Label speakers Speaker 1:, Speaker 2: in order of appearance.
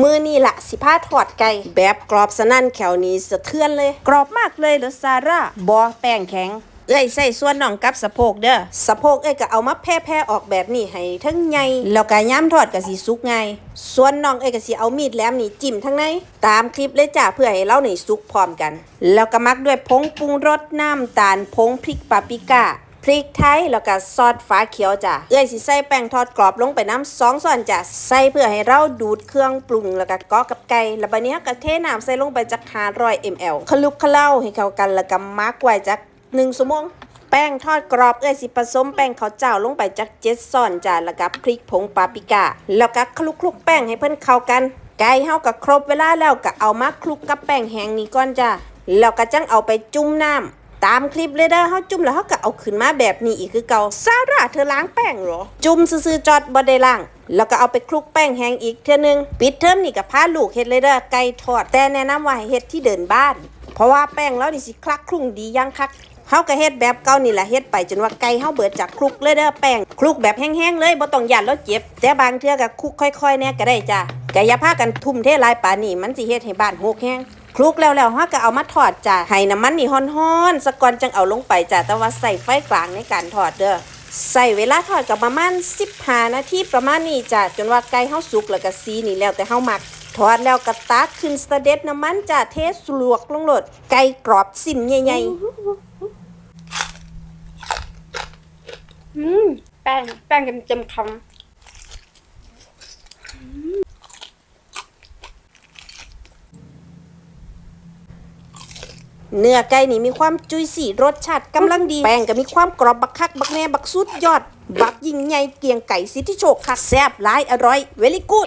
Speaker 1: มือนี่ละสิพาทอดไก่แบบกรอบสนั่นแขวนี้สะเทือนเลย
Speaker 2: กรอบมากเลยเหรอซาร่าบอแป้งแข็ง
Speaker 1: เอ้ยใส่ส่วนน่องกับสะโพกเด้อสะโพกเอ้ยก็เอามาแพร่ๆออกแบบนี้ให้ทั้งใหญ่แล้วก็ย้ำทอดก็สิสุกไงส่วนน่องเอ้ยก็สิเอามีดแหลมนี่จิ้มทั้งในตามคลิปเลยจ้าเพื่อให้เรานี่สุกพร้อมกัน แล้วก็มักด้วยผงปรุงรสน้ำตาลผงพริกปาปริก้า พริกไทยแล้วก็ซอสฟ้าเขียวจ้ะเอ้ยสิใส่แป้งทอดกรอบลงไปน้ำสองส่วนจ้ะใส่เพื่อให้เราดูดเครื่องปรุงแล้วก็กาะกับไก่แล้วบัดนี้เราก็เทน้ำใส่ลงไปจัก500 ml คลุกเคล้าให้เข้ากันแล้วก็มักไว้จัก1ชั่วโมงแป้งทอดกรอบเอ้ยสิผสมแป้งข้าวเจ้าลงไปจักเจ็ดส่อนจ้ะแล้วก็พริกผงปาปริก้าแล้วก็คลุกคลุกแป้งให้เพิ่นเข้ากัน ไก่เฮาก็ครบเวลาแล้วก็เอามาคลุกกับแป้งแห้งนี้ก่อนจ้ะแล้วก็จังเอาไปจุ่มน้ำ ตามคลิปเลยเด้อเฮาจุ่มแล้วเฮาก็เอาขึ้นมาแบบนี้อีกคือเก่าซาร่าเธอล้างแป้งหรอ จุ่มซื่อจอดบ่ได้ล้าง แล้วก็เอาไปคลุกแป้งแห้งอีกเทื่อนึง ปิดเทอมนี่ก็พาลูกเฮ็ดเลยเด้อไก่ทอด แต่แนะนำว่าให้เฮ็ดที่เดินบ้าน เพราะว่าแป้งแล้วนี่สิคลักคลุ้งดียังคักเฮาก็เฮ็ดแบบเก่านี่แหละเฮ็ดไปจนว่าไก่เฮาเบิดจากคลุกเลยเด้อแป้งคลุกแบบแห้งๆเลยบ่ต้องย่านแล้วเจ็บ แต่บางเทื่อก็คลุกค่อยๆแน่ก็ได้จ้ะก็อย่าพากันทุ่มเทลายป่านนี้มันสิเฮ็ดให้บ้านหกแห้ง คลุกแล้วแล้วฮาก็เอามาทอดจ้ะให้น้ำมันนี่ฮ้อนๆสักก่อนจังเอาลงไปจ้ะแต่ว่าใส่ไฟกลางในการทอดเด้อใส่เวลาทอดก็ประมาณ15นาทีประมาณนี้จ้ะจนว่าไก่เฮาสุกแล้วก็สีนี่แล้วแต่เฮามักทอดแล้วก็ตักขึ้นสเด็ดน้ำมันจ้ะเทสลวกลงโลดไก่กรอบสิ้นใหญ่ๆ
Speaker 3: อืมแป้งแป้งเต็มๆค
Speaker 1: เนื้อไก่นี่มีความจุยสี่รสชาติกำลังดี แป้งก็มีความกรอบบักคัก บักแน่บักสุดยอด บักยิ่งใหญ่เกียงไก่สิทธิโชคคักแซ่บหลายอร่อยเวลิกู